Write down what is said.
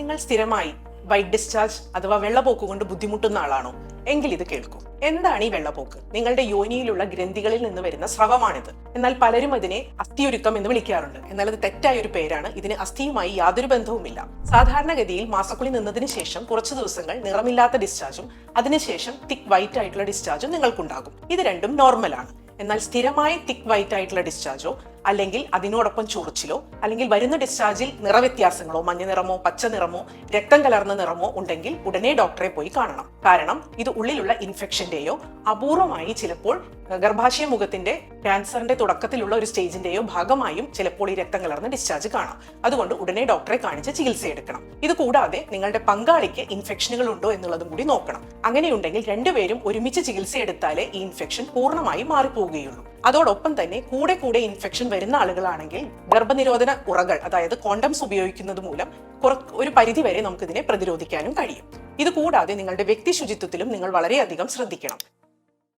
നിങ്ങൾ സ്ഥിരമായി white discharge അഥവാ വെള്ളപ്പോക്ക് കൊണ്ട് ബുദ്ധിമുട്ടുന്ന ആളാണോ? എങ്കിൽ ഇത് കേൾക്കൂ. എന്താണ് ഈ വെള്ളപ്പോക്ക് നിങ്ങളുടെ യോനിയിലുള്ള ഗ്രന്ഥികളിൽ നിന്ന് വരുന്ന സ്രവമാണിത്. എന്നാൽ പലരും അതിനെ അസ്ഥിയൊരുക്കം എന്ന് വിളിക്കാറുണ്ട്. എന്നാൽ അത് തെറ്റായ ഒരു പേരാണ്. ഇതിന് അസ്ഥിയുമായി യാതൊരു ബന്ധവുമില്ല. സാധാരണഗതിയിൽ മാസക്കുളി നിന്നതിന് ശേഷം കുറച്ച് ദിവസങ്ങൾ നിറമില്ലാത്ത ഡിസ്ചാർജും അതിനുശേഷം തിക് വൈറ്റ് ആയിട്ടുള്ള ഡിസ്ചാർജും നിങ്ങൾക്കുണ്ടാകും. ഇത് രണ്ടും നോർമലാണ് എന്നാൽ സ്ഥിരമായി തിക് വൈറ്റ് ആയിട്ടുള്ള ഡിസ്ചാർജോ അല്ലെങ്കിൽ അതിനോടൊപ്പം ചൊറിച്ചിലോ അല്ലെങ്കിൽ വരുന്ന ഡിസ്ചാർജിൽ നിറവ്യത്യാസങ്ങളോ മഞ്ഞ നിറമോ പച്ച നിറമോ രക്തം കലർന്ന നിറമോ ഉണ്ടെങ്കിൽ ഉടനെ ഡോക്ടറെ പോയി കാണണം. കാരണം ഇത് ഉള്ളിലുള്ള ഇൻഫെക്ഷന്റെയോ അപൂർവമായി ചിലപ്പോൾ ഗർഭാശയ മുഖത്തിന്റെ ക്യാൻസറിന്റെ തുടക്കത്തിലുള്ള ഒരു സ്റ്റേജിന്റെയോ ഭാഗമായും ചിലപ്പോൾ ഈ രക്തം കലർന്ന ഡിസ്ചാർജ് കാണാം. അതുകൊണ്ട് ഉടനെ ഡോക്ടറെ കാണിച്ച് ചികിത്സ എടുക്കണം. ഇത് കൂടാതെ നിങ്ങളുടെ പങ്കാളിക്ക് ഇൻഫെക്ഷനുകൾ ഉണ്ടോ എന്നുള്ളതും കൂടി നോക്കണം. അങ്ങനെയുണ്ടെങ്കിൽ രണ്ടുപേരും ഒരുമിച്ച് ചികിത്സ എടുത്താലേ ഈ ഇൻഫെക്ഷൻ പൂർണമായി മാറിപ്പോവുകയുള്ളൂ. അതോടൊപ്പം തന്നെ കൂടെ കൂടെ ഇൻഫെക്ഷൻ വരുന്ന ആളുകളാണെങ്കിൽ ഗർഭനിരോധന ഉറകൾ അതായത് കോണ്ടംസ് ഉപയോഗിക്കുന്നത് മൂലം കുറ ഒരു പരിധി വരെ നമുക്കിതിനെ പ്രതിരോധിക്കാനും കഴിയും. ഇത് കൂടാതെ നിങ്ങളുടെ വ്യക്തി ശുചിത്വത്തിലും നിങ്ങൾ വളരെയധികം ശ്രദ്ധിക്കണം.